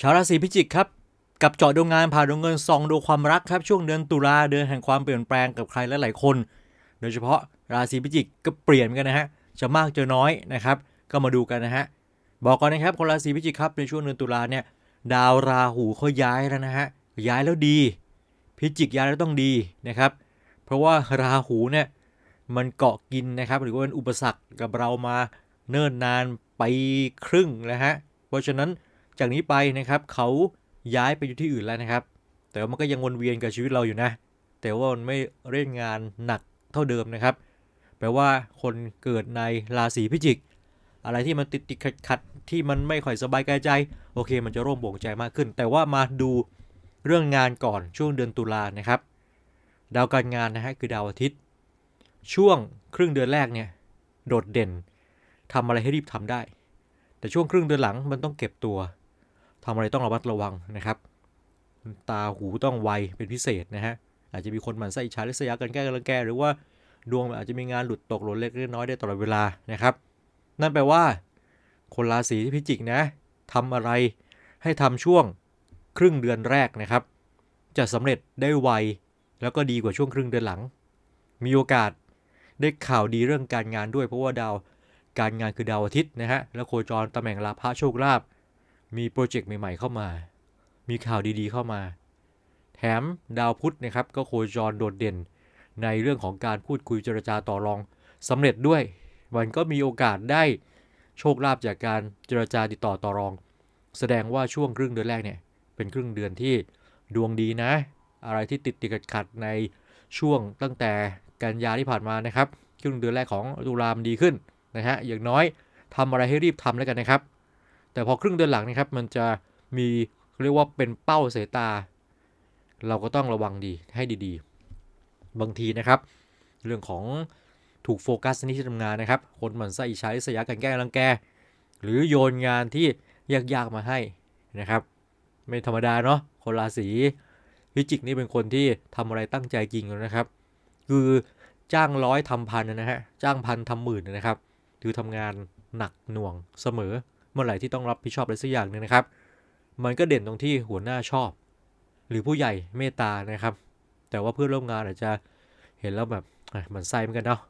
ชาวราศีพิจิกครับกับเจาะดวงงานผ่าดวงเงินซองดูความรักครับช่วงเดือนตุลาเดือนแห่งความเปลี่ยนแปลงกับใครหลายๆคน โดยเฉพาะราศีพิจิกก็เปลี่ยนเหมือนกันนะฮะจะมากจะน้อยนะครับก็มาดูกันนะฮะบอกก่อนนะครับคนราศีพิจิกครับในช่วงเดือนตุลาเนี่ยดาวราหูเขาย้ายแล้วนะฮะย้ายแล้วดี พิจิกย้ายแล้วต้องดีนะครับ เพราะว่าราหูเนี่ยมันเกาะกินนะครับ หรือว่าเป็นอุปสรรคกับเรามาเนิ่นนานไปครึ่งแล้วฮะเพราะฉะนั้น จากนี้ไปนะครับเขาย้ายไปอยู่ที่อื่นแล้วนะครับ แต่ว่ามันก็ยังวนเวียนกับชีวิตเราอยู่นะ แต่ว่ามันไม่เล่นงานหนักเท่าเดิมนะครับ แปลว่าคนเกิดในราศีพิจิก อะไรที่มันติดติดขัดขัดที่มันไม่ค่อยสบายกายใจ โอเค มันจะร่วมโบ่งใจมากขึ้น แต่ว่ามาดูเรื่องงานก่อนช่วงเดือนตุลานะครับ ดาวการงานนะฮะคือดาวอาทิตย์ ช่วงครึ่งเดือนแรกเนี่ยโดดเด่นทำอะไรให้รีบทำได้ แต่ช่วงครึ่งเดือนหลังมันต้องเก็บตัว ทำอะไรต้องระมัดระวังนะครับตาหูต้องไวเป็นพิเศษนะฮะอาจจะมีคนหมั่นไส้อิจฉาริษยากันแก้กันแก้หรือว่าดวงอาจจะมีงานหลุดตกหล่นเล็กเล็กน้อยได้ตลอดเวลานะครับ นั่นแปลว่า คนราศีที่พิจิกนะทำอะไรให้ทำช่วงครึ่งเดือนแรกนะครับ จะสำเร็จได้ไวแล้วก็ดีกว่าช่วงครึ่งเดือนหลัง มีโอกาสได้ข่าวดีเรื่องการงานด้วยเพราะว่าดาวการงานคือดาวอาทิตย์นะฮะแล้วโคจรตำแหน่งลาภะโชคลาภ มีโปรเจกต์ใหม่ ๆ เข้ามา มีข่าวดีๆเข้ามา แถมดาวพุธนะครับก็โคจรโดดเด่น ในเรื่องของการพูดคุยเจรจาต่อรองสำเร็จด้วย มันก็มีโอกาสได้โชคลาภจากการเจรจาติดต่อต่อรอง แสดงว่าช่วงครึ่งเดือนแรกเนี่ยเป็นครึ่งเดือนที่ดวงดีนะ อะไรที่ติดติดขัดในช่วงตั้งแต่กันยาที่ผ่านมานะครับครึ่งเดือนแรกของตุลามดีขึ้นนะฮะอย่างน้อยทำอะไรให้รีบทำแล้วกันนะครับ แต่พอครึ่งเดือนหลังนะครับ มันจะมีเรียกว่าเป็นเป้าสายตา เราก็ต้องระวังดีให้ดีๆ บางทีนะครับ เรื่องของถูกโฟกัสในที่ทำงานนะครับ คนหมั่นไส้อิจฉาริษยากันแกล้งรังแก หรือโยนงานที่ยากๆมาให้นะครับ ไม่ธรรมดาเนาะคนราศีพิจิกนี่เป็นคนที่ทำอะไรตั้งใจจริงแล้วนะครับ คือจ้างร้อยทำพันนะฮะจ้างพันทำหมื่นนะครับ คือทำงานหนักหน่วงเสมอ เมื่อไหร่ที่ต้องรับผิดชอบอะไรสักอย่างหนึงนะครับ มันก็เด่นตรงที่หัวหน้าชอบ หรือผู้ใหญ่เมตตานะครับ แต่ว่าเพื่อนร่วมงานอาจจะเห็นแล้วแบบอะหมันไส้เหมือนกันเนาะ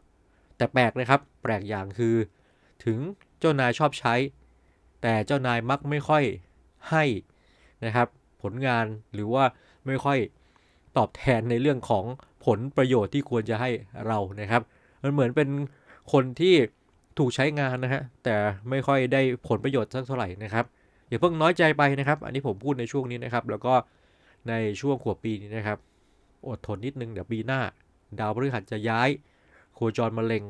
แต่แปลกนะครับ แปลกอย่างคือ ถึงเจ้านายชอบใช้ แต่เจ้านายมักไม่ค่อยให้นะครับ ผลงานหรือว่าไม่ค่อยตอบแทนในเรื่องของผลประโยชน์ที่ควรจะให้เรานะครับ มันเหมือนเป็นคนที่ ถูกใช้งานนะฮะแต่ไม่ค่อยได้ผลประโยชน์สักเท่าไหร่นะครับอย่าเพิ่งน้อยใจไปนะครับ อันนี้ผมพูดในช่วงนี้นะครับ แล้วก็ในช่วงขวบปีนี้นะครับ อดทนนิดนึงเดี๋ยวปีหน้า ดาวพฤหัสจะย้าย โคจรมะเร็ง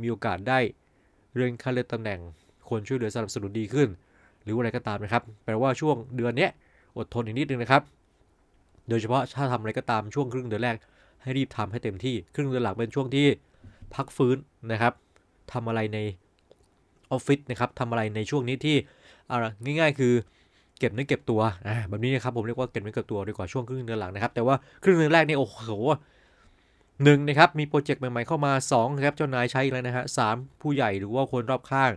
มีโอกาสได้เรื่องขั้นเลือนตำแหน่ง คนช่วยเหลือสนับสนุนดีขึ้น หรืออะไรก็ตามนะครับ แปลว่าช่วงเดือนนี้อดทนอีกนิดนึงนะครับ โดยเฉพาะถ้าทำอะไรก็ตามช่วงครึ่งเดือนแรก ให้รีบทำให้เต็มที่ ครึ่งเดือนหลังเป็นช่วงที่พักฟื้นนะครับ ทำอะไรในออฟฟิศนะครับทำอะไรในช่วงนี้ที่ง่ายๆ คือเก็บเนื้อเก็บตัวแบบนี้นะครับผมเรียกว่าเก็บเนื้อเก็บตัวดีกว่าช่วงครึ่งเดือนหลังนะครับแต่ว่าครึ่งเดือนแรกนี่โอ้โหหนึ่งนะครับมีโปรเจกต์ใหม่ๆเข้ามาสองนะครับเจ้านายใช้อีกแล้วนะฮะสามผู้ใหญ่หรือว่าคนรอบข้าง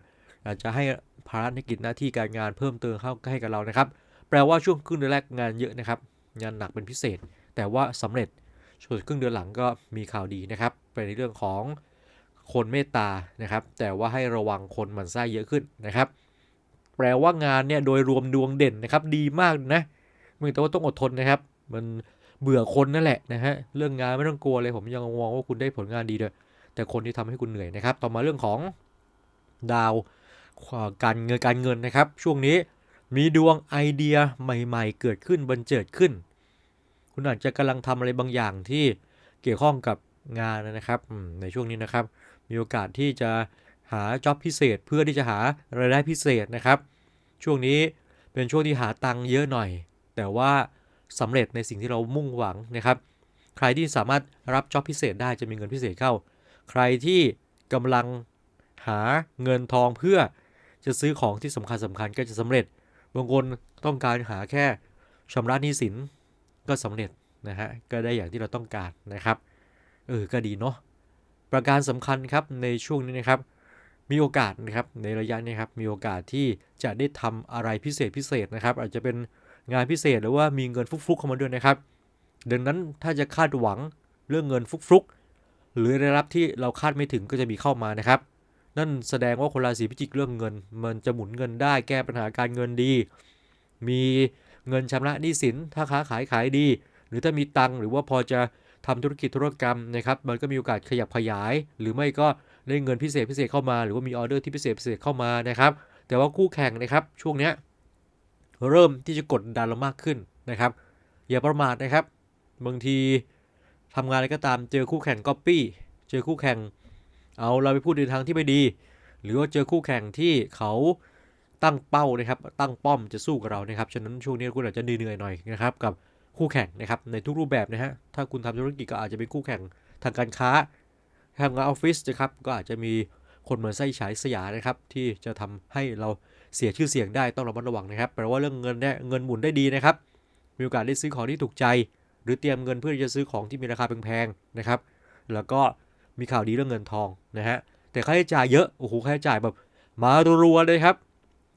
อาจจะให้ภาระในกิจหน้าที่การงานเพิ่มเติมเข้าให้กับเรานะครับ แปลว่าช่วงครึ่งเดือนแรกงานเยอะนะครับ งานหนักเป็นพิเศษ แต่ว่าสำเร็จส่วนครึ่งเดือนหลังก็มีข่าวดีนะครับเป็นในเรื่องของ คนเมตตานะครับ แต่ว่าให้ระวังคนหมันไส้เยอะขึ้นนะครับ แปลว่างานเนี่ยโดยรวมดวงเด่นนะครับ ดีมากนะเพียงแต่ว่าต้องอดทนนะครับ มันเบื่อคนนั่นแหละนะฮะเรื่องงานไม่ต้องกลัวเลยผมยังมองว่าคุณได้ผลงานดีด้วยแต่คนที่ทำให้คุณเหนื่อยนะครับ ต่อมาเรื่องของดาวการเงินการเงินนะครับ ช่วงนี้มีดวงไอเดียใหม่ ๆ เกิดขึ้นบันเจิดขึ้น คุณอาจจะกำลังทำอะไรบางอย่างที่เกี่ยวข้องกับงานนะครับในช่วงนี้นะครับ มีโอกาสที่จะหาจ็อบพิเศษเพื่อที่จะหารายได้พิเศษนะครับ ช่วงนี้เป็นช่วงที่หาตังค์เยอะหน่อย แต่ว่าสำเร็จในสิ่งที่เรามุ่งหวังนะครับ ใครที่สามารถรับจ็อบพิเศษได้จะมีเงินพิเศษเข้า ใครที่กำลังหาเงินทองเพื่อจะซื้อของที่สำคัญสคัญๆก็จะสำเร็จบางคนต้องการหาแค่ชำระหนี้สินก็สำเร็จนะฮะก็ได้อย่างที่เราต้องการนะครับเออก็ดีเนาะ ประการสำคัญครับในช่วงนี้นะครับมีโอกาสนะครับในระยะนี้ครับมีโอกาสที่จะได้ทำอะไรพิเศษพิเศษนะครับ อาจจะเป็นงานพิเศษหรือว่ามีเงินฟุกๆเข้ามาด้วยนะครับ ดังนั้นถ้าจะคาดหวังเรื่องเงินฟุกๆ หรือได้รับที่เราคาดไม่ถึงก็จะมีเข้ามานะครับ นั่นแสดงว่าคนราศีพิจิกเรื่องเงิน มันจะหมุนเงินได้แก้ปัญหาการเงินดี มีเงินชำระหนี้สินถ้าค้าขายขายดี หรือถ้ามีตังค์หรือว่าพอจะ ทำธุรกิจธุรกรรมนะครับมันก็มีโอกาสขยับขยาย หรือไม่ก็ได้เงินพิเศษพิเศษเข้ามา หรือว่ามีออเดอร์ที่พิเศษพิเศษเข้ามานะครับแต่ว่าคู่แข่งนะครับช่วงเนี้ยเริ่มที่จะกดดันเรามากขึ้นนะครับอย่าประมาทนะครับ บางทีทำงานอะไรก็ตามเจอคู่แข่งก๊อปปี้เจอคู่แข่ง เอาเราไปพูดในทางที่ไม่ดี หรือว่าเจอคู่แข่งที่เขาตั้งเป้านะครับตั้งป้อมจะสู้กับเรานะครับฉะนั้นช่วงนี้คุณอาจจะเหนื่อยๆหน่อยนะครับกับ คู่แข่งนะครับในทุกรูปแบบนะฮะถ้าคุณทำธุรกิจก็อาจจะเป็นคู่แข่งทางการค้าทำงานออฟฟิศนะครับก็อาจจะมีคนเหมือนไส้ฉายสยานะครับที่จะทำให้เราเสียชื่อเสียงได้ต้องระมัดระวังนะครับแปลว่าเรื่องเงินเนี่ยเงินหมุนได้ดีนะครับมีโอกาสได้ซื้อของที่ถูกใจ หรือเตรียมเงินเพื่อจะซื้อของที่มีราคาแพงๆนะครับแล้วก็มีข่าวดีเรื่องเงินทองนะฮะแต่ค่าใช้จ่ายเยอะโอ้โหค่าใช้จ่ายแบบมารัวๆเลยครับ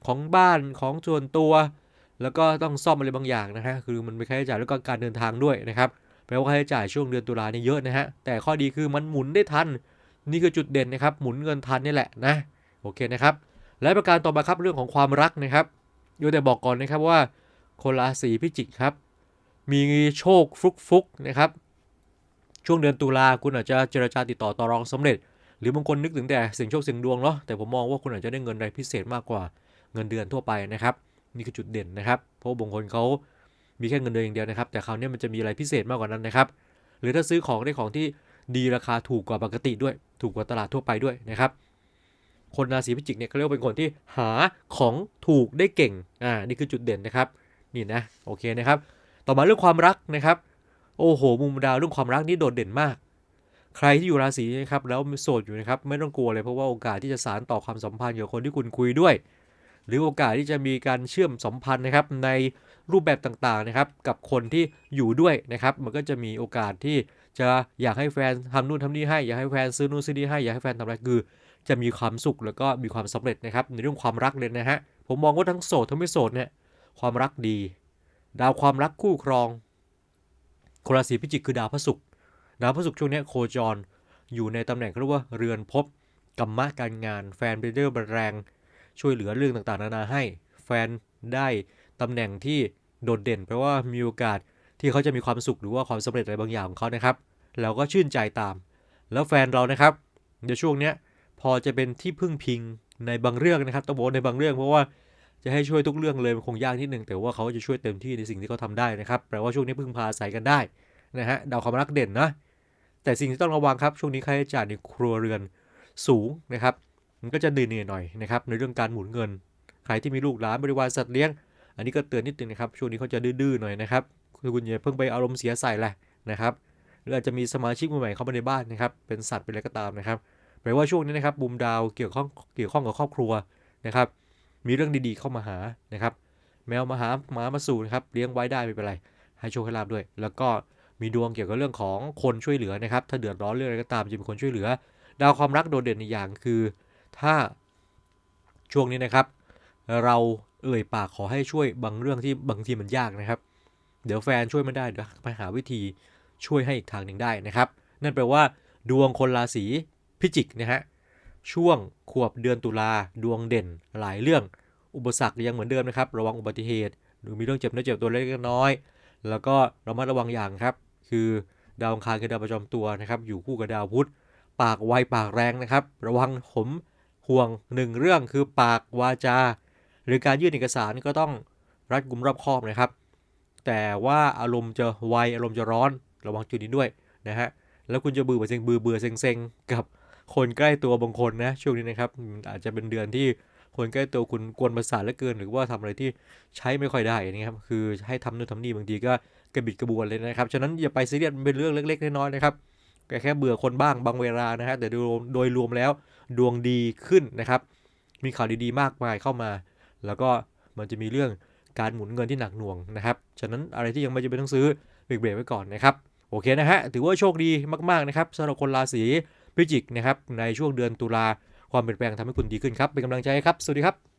ของบ้านของส่วนตัว แล้วก็ต้องซ่อมอะไรบางอย่างนะฮะคือมันมีค่าใช้จ่ายแล้วก็การเดินทางด้วยนะครับแปลว่าค่าใช้จ่ายช่วงเดือนตุลาเนี่ยเยอะนะฮะแต่ข้อดีคือมันหมุนได้ทัน นี่คือจุดเด่นนะครับ หมุนเงินทันนี่แหละนะโอเคนะครับและประการต่อมาครับเรื่องของความรักนะครับโยแต่บอกก่อนนะครับว่าคนราศีพิจิกครับ มีโชคฟุกๆนะครับ ช่วงเดือนตุลาคุณอาจจะเจรจาติดต่อต่อรองสำเร็จ หรือบางคนนึกถึงแต่เสียงโชคเสียงดวงเนาะแต่ผมมองว่าคุณอาจจะได้เงินรายพิเศษมากกว่าเงินเดือนทั่วไปนะครับ นี่คือจุดเด่นนะครับ เพราะบางคนเขามีแค่เงินเดือนอย่างเดียวนะครับ แต่คราวนี้มันจะมีอะไรพิเศษมากกว่านั้นนะครับ หรือถ้าซื้อของได้ของที่ดีราคาถูกกว่าปกติด้วย ถูกกว่าตลาดทั่วไปด้วยนะครับ คนราศีพิจิกเนี่ยเขาเรียกว่าเป็นคนที่หาของถูกได้เก่ง อ่า นี่คือจุดเด่นนะครับ นี่นะ โอเคนะครับ ต่อมาเรื่องความรักนะครับ โอ้โห มุมดาวเรื่องความรักนี่โดดเด่นมาก ใครที่อยู่ราศีนี้ครับแล้วโสดอยู่นะครับ ไม่ต้องกลัวเลยเพราะว่าโอกาสที่จะสานต่อความสัมพันธ์กับคนที่คุณคุยด้วย หรือโอกาสที่จะมีการเชื่อมสัมพันธ์นะครับในรูปแบบต่างๆนะครับกับคนที่อยู่ด้วยนะครับมันก็จะมีโอกาสที่จะอยากให้แฟนทำนู่นทำนี่ให้อยากให้แฟนซื้อนู่นซื้อนี่ให้อยากให้แฟนทำอะไรคือ จะมีความสุขแล้วก็มีความสำเร็จนะครับในเรื่องความรักเลยนะฮะผมมองว่าทั้งโสดทั้งไม่โสดเนี่ยความรักดี ดาวความรักคู่ครองคนราศีพิจิกคือดาวพระศุกร์ดาวพระศุกร์ช่วงนี้โคจรอยู่ในตำแหน่งเรียกว่าเรือนภพกรรมะการงาน แฟนเป็นเรื่องบันแรง ช่วยเหลือเรื่องต่างๆ นานาให้ แฟนได้ตำแหน่งที่โดดเด่น เพราะว่ามีโอกาสที่เขาจะมีความสุขหรือว่าความสำเร็จอะไรบางอย่างของเขานะครับเราก็ชื่นใจตาม แล้วแฟนเรานะครับในช่วงเนี้ยพอจะเป็นที่พึ่งพิงในบางเรื่องนะครับต้องบอกในบางเรื่องเพราะว่าจะให้ช่วยทุกเรื่องเลยมันคงยากนิดนึงแต่ว่าเขาจะช่วยเต็มที่ในสิ่งที่เขาทำได้นะครับแปลว่าช่วงนี้พึ่งพาอาศัยกันได้นะฮะดาวความรักเด่นนะแต่สิ่งที่ต้องระวังครับช่วงนี้ค่าใช้จ่ายในครัวเรือนสูงนะครับ มันก็จะเหนื่อยๆหน่อยนะครับในเรื่องการหมุนเงิน ใครที่มีลูกหลานบริวารสัตว์เลี้ยง อันนี้ก็เตือนนิดนึงนะครับ ช่วงนี้เขาจะดื้อๆหน่อยนะครับคือคุณอย่าเพิ่งไปอารมณ์เสียใส่แหละนะครับหรืออาจจะมีสมาชิกใหม่ๆเข้ามาในบ้านนะครับ เป็นสัตว์เป็นอะไรก็ตามนะครับแปลว่าช่วงนี้นะครับบุมดาวเกี่ยวข้องเกี่ยวข้องกับครอบครัวนะครับ มีเรื่องดีๆเข้ามาหานะครับ แมวมาหาหมามาสู่นะครับเลี้ยงไว้ได้ไม่เป็นไรให้โชคให้ลาบด้วย แล้วก็มีดวงเกี่ยวกับเรื่องของคนช่วยเหลือนะครับ ถ้าเดือดร้อนเรื่องอะไรก็ตามจะมีคนช่วยเหลือ ดาวความรักโดดเด่นในอย่างคือ ถ้าช่วงนี้นะครับ เราเอ่ยปากขอให้ช่วยบางเรื่องที่บางทีมันยากนะครับ เดี๋ยวแฟนช่วยไม่ได้เดี๋ยวไปหาวิธีช่วยให้อีกทางหนึ่งได้นะครับ นั่นแปลว่า ดวงคนราศีพิจิกนะฮะช่วงขวบเดือนตุลาดวงเด่นหลายเรื่อง อุปสรรคยังเหมือนเดิมนะครับ ระวังอุบัติเหตุ หรือมีเรื่องเจ็บเนื้อเจ็บตัวเล็กน้อย แล้วก็ระมัดระวังอย่างครับ คือดาวอังคารคือดาวประจำตัวนะครับ อยู่คู่กับดาวพุธ ปากไวปากแรงนะครับ ระวังผม ห่วงหนึ่งเรื่องคือปากวาจา หรือการยื่นเอกสารก็ต้องรัดกุมรอบคอบนะครับ แต่ว่าอารมณ์จะไวอารมณ์จะร้อนระวังจุดนี้ด้วยนะฮะแล้วคุณจะเบื่อเซ็งเบื่อเบื่อเซ็งเซ็งกับคนใกล้ตัวบางคนนะช่วงนี้นะครับอาจจะเป็นเดือนที่คนใกล้ตัวคุณกวนประสาทเหลือเกิน หรือว่าทำอะไรที่ใช้ไม่ค่อยได้นะครับคือให้ทำนู่นทำนี่บางทีก็กระบิดกระบวนเลยนะครับฉะนั้นอย่าไปซีเรียสมันเป็นเรื่องเล็กๆน้อยๆนะครับ แค่แค่เบื่อคนบ้างบางเวลานะฮะแต่โดยโดยรวมแล้วดวงดีขึ้นนะครับ มีข่าวดีๆมากมายเข้ามา แล้วก็มันจะมีเรื่องการหมุนเงินที่หนักหน่วงนะครับ ฉะนั้นอะไรที่ยังไม่จำเป็นต้องซื้อเบรกๆไว้ก่อนนะครับ โอเคนะฮะ ถือว่าโชคดีมากๆนะครับสำหรับคนราศีพิจิกนะครับ ในช่วงเดือนตุลาความเปลี่ยนแปลงทำให้คุณดีขึ้นครับ เป็นกำลังใจให้ครับ สวัสดีครับ